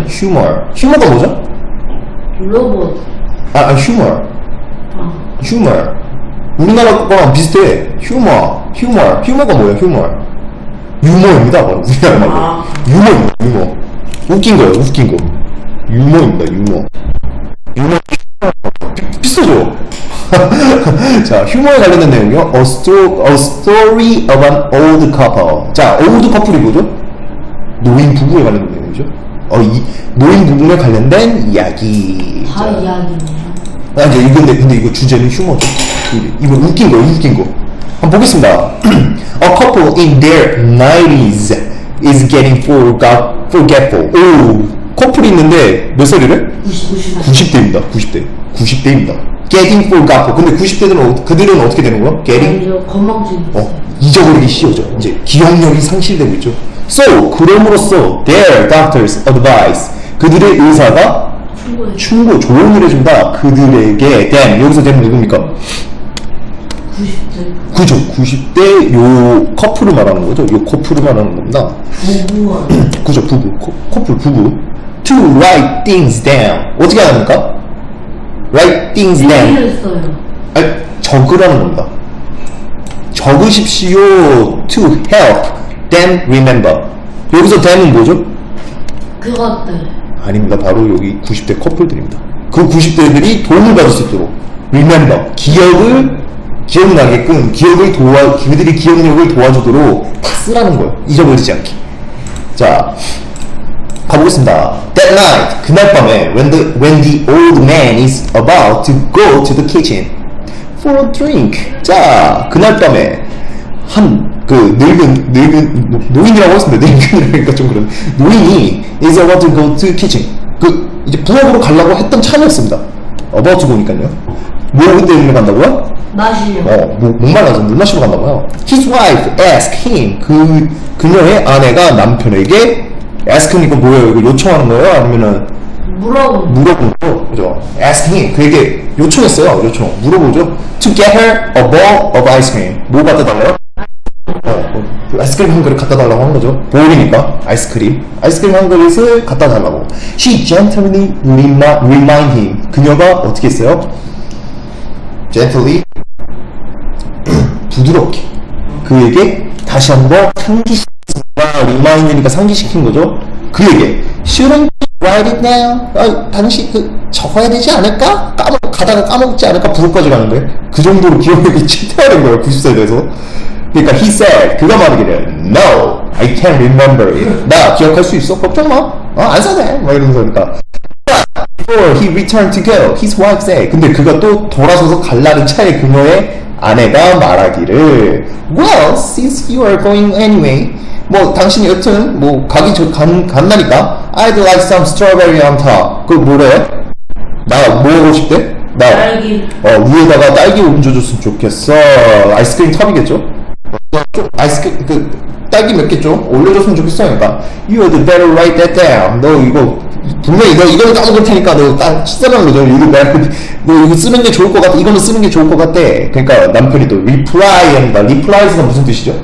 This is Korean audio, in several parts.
이거는 humor. 휴머가 뭐죠? 로봇. 아, 아 휴머. 아, 휴머. 우리나라 거랑 비슷해. 휴머, 휴머, 휴머가 뭐예요? 휴머. 유머입니다. 우리나라 말로. 아. 유머입니다. 유머. 웃긴 거예요. 웃긴 거. 유머입니다. 유머. 유머. 비- 비슷하죠? 자, 휴머에 관련된 내용이요. A, sto- a story of an old couple. 자, old couple이 뭐죠? 노인 부부에 관련된 내용이죠. 어, 이 노인 부부에 관련된 이야기. 다 자, 이야기네요. 아, 이제 이건데, 근데 이거 주제는 휴머죠. 이- 이거 웃긴 거, 웃긴 거. 한번 보겠습니다. A couple in their 90s is getting forgot, forgetful. 오, 커플이 있는데 몇 살이래? 90, 90. 90대입니다. 90대. 90대입니다. Getting forgetful. 근데 90대들은 어, 그들은 어떻게 되는 거야? Getting 건망증이 있어요. 어, 잊어버리기 쉬워져. 이제 기억력이 상실되고 있죠. So, 그럼으로써 their doctors advice 그들의 의사가 충고해. 충고 조언을 해준다. 그들에게 them 여기서 them 누굽니까? 90대. 그죠. 90대 요 커플을 말하는 거죠. 요 커플을 말하는 겁니다. 부부와 그죠. 부부. 커, 커플 부부. To write things down. 어떻게 합니까? Write things down. 아니, 적으라는 겁니다. 적으십시오. To help them remember. 여기서 them은 뭐죠? 그것들. 아닙니다. 바로 여기 90대 커플들입니다. 그 90대들이 도움을 받을 수 있도록 remember 기억을 기억나게끔 기억을 도와 그들이 기억력을 도와주도록 다 쓰라는 거예요. 잊어버리지 않게. 자 가보겠습니다. That night 그날 밤에 when the when the old man is about to go to the kitchen for a drink. 자 그날 밤에 한 그 늙은 늙은 노- 노인이라고 했습니다. 늙은이라니까 좀 그런 노인이 is about to go to kitchen. 그 이제 부엌으로 가려고 했던 참이었습니다. about to go니까요. 뭐 때문에 간다고요? 마시려. 어, 뭐, 목 말라서 물 마시러 간다고요. His wife asked him 그 그녀의 아내가 남편에게 ask는 이거 뭐예요? 이거 요청하는 거예요? 아니면은 물어보. 물어본 거 그죠? asking 그에게 요청했어요. 요청 물어보죠. To get her a bowl of ice cream. 뭐 갖다 달래요? 어, 아이스크림 한 그릇 갖다 달라고 한 거죠. 볼이니까 아이스크림. 아이스크림 한 그릇을 갖다 달라고. She gently remi- remind him. 그녀가 어떻게 했어요? gently 부드럽게 그에게 다시 한번 상기시켰습니다. remind니까 상기시킨 거죠. 그에게 shouldn't write it down? 아, 당신 그 적어야 되지 않을까? 까먹 가다가 까먹지 않을까? 부록까지 가는데 그 정도로 기억력이 침체화된 거예요. 90세 돼서. 그러니까 he said 그가 말하기를 no, I can't remember it. 나 기억할 수 있어? 걱정 마. 어, 안 사네. 막 이러면서 그러니까 Before he returned to go, his wife said. 근데 그가 또 돌아서서 갈라는 차에 그녀의 아내가 말하기를 Well, since you are going anyway, 뭐 당신이 여튼 뭐 가기 전 간, 간다니까 I'd like some strawberry on top. 그 뭐래? 나뭐 하고 싶대? 나 딸기. 어, 위에다가 딸기 얹어줬으면 좋겠어. 아이스크림 탑이겠죠? 좀 아이스크림 그 딸기 몇 개 좀 올려줬으면 좋겠어. 그러니까 you had better write that down. 너 이거 분명히 너 이거는 까먹을 테니까 너딱 치자는 거죠. you better 너 이거 쓰는 게 좋을 것 같아. 이거는 쓰는 게 좋을 것 같아. 그러니까 남편이 또 reply 한다. reply가 무슨 뜻이죠?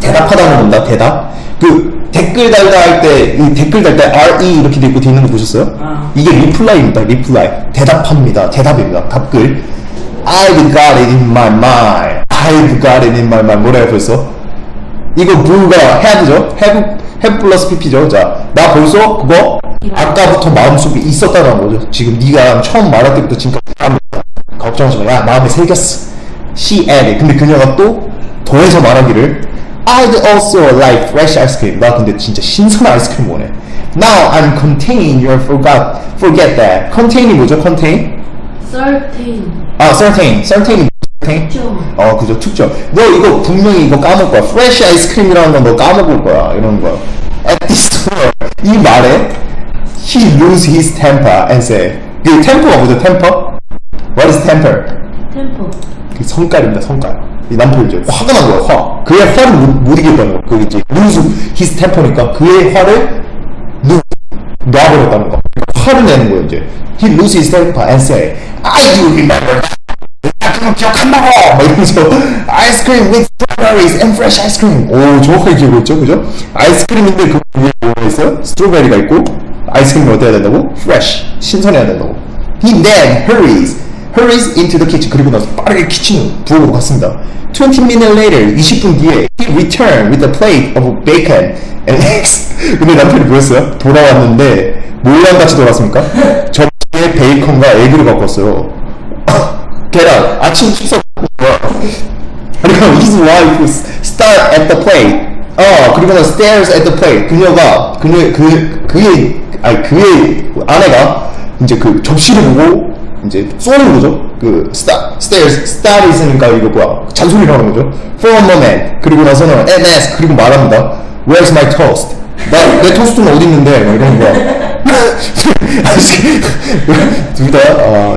대답하다는 겁니다. 대답. 그 댓글 달다 할 때 이 댓글 달 때 RE 이렇게 돼 있는 거 보셨어요? 아. 이게 reply입니다. reply. 대답합니다. 대답입니다. 답글. I've got it in my mind. I've got it in my mind. 뭐래요 벌써? 이거 뭐가 have죠? have, have 플러스 pp죠. 자, 나 벌써 그거 아까부터 마음속에 있었다는 거죠. 지금 네가 처음 말할 때부터 지금까지. 걱정하지 마. 야, 마음에 새겼어. She added. 근데 그녀가 또 더해서 말하기를 I'd also like fresh ice cream. 나 근데 진짜 신선한 아이스크림 원해. Now I'm contain your forgot, forget that. contain이 뭐죠? contain? 썰테인. 아, certain. certain이 특정. 어, 그죠. 특정. 너 이거 분명히 이거 까먹을 거야. 프레쉬 아이스크림이라는 건 너 까먹을 거야. 이러는 거야. At this point, 이 말에 he lose his temper and say. 그 temper가 뭐죠? temper? What is temper? 템포. 그 성깔입니다. 성깔. 이 남편이죠. 화가 난 거야. 화. 그의 화를 못, 못 이겼다는 거. 그 이제 lose his temper니까 그의 화를 누, 놔버렸다는 거. 화를 내는 거예요. 이제 he lose his temper and say, I do remember that. 나 그거 기억한다고! 막 이러면서 아이스크림 with strawberries and fresh ice cream 오 정확하게 기억했죠 그죠? 아이스크림인데 그 위에 뭐가 있어요? 스트로베리가 있고 아이스크림이 어때야 된다고? fresh 신선해야 된다고 he then hurries hurries into the kitchen 그리고 나서 빠르게 키친으로 부엌으로 갔습니다 20 minutes later 20분 뒤에 he returned with a plate of bacon and eggs 근데 남편이 뭐였어요? 돌아왔는데 뭐랑 같이 돌아왔습니까? 접시에 베이컨과 에그를 왔어요 계란 아침 식사 그리고 his wife start at the plate. 어 그리고 나 stares at the plate. 그녀가 그녀 그 그의 아니 그의 아내가 이제 그 접시를 보고 이제 쏘는 거죠. 그 star stares star 있으니까 이거 뭐야 잔소리를 하는 거죠. For a moment. 그리고 나서는 and ask 그리고 말합니다. Where's my toast? 나 내 토스트는 어디 있는데? 막 이러는 거야. 둘다 어,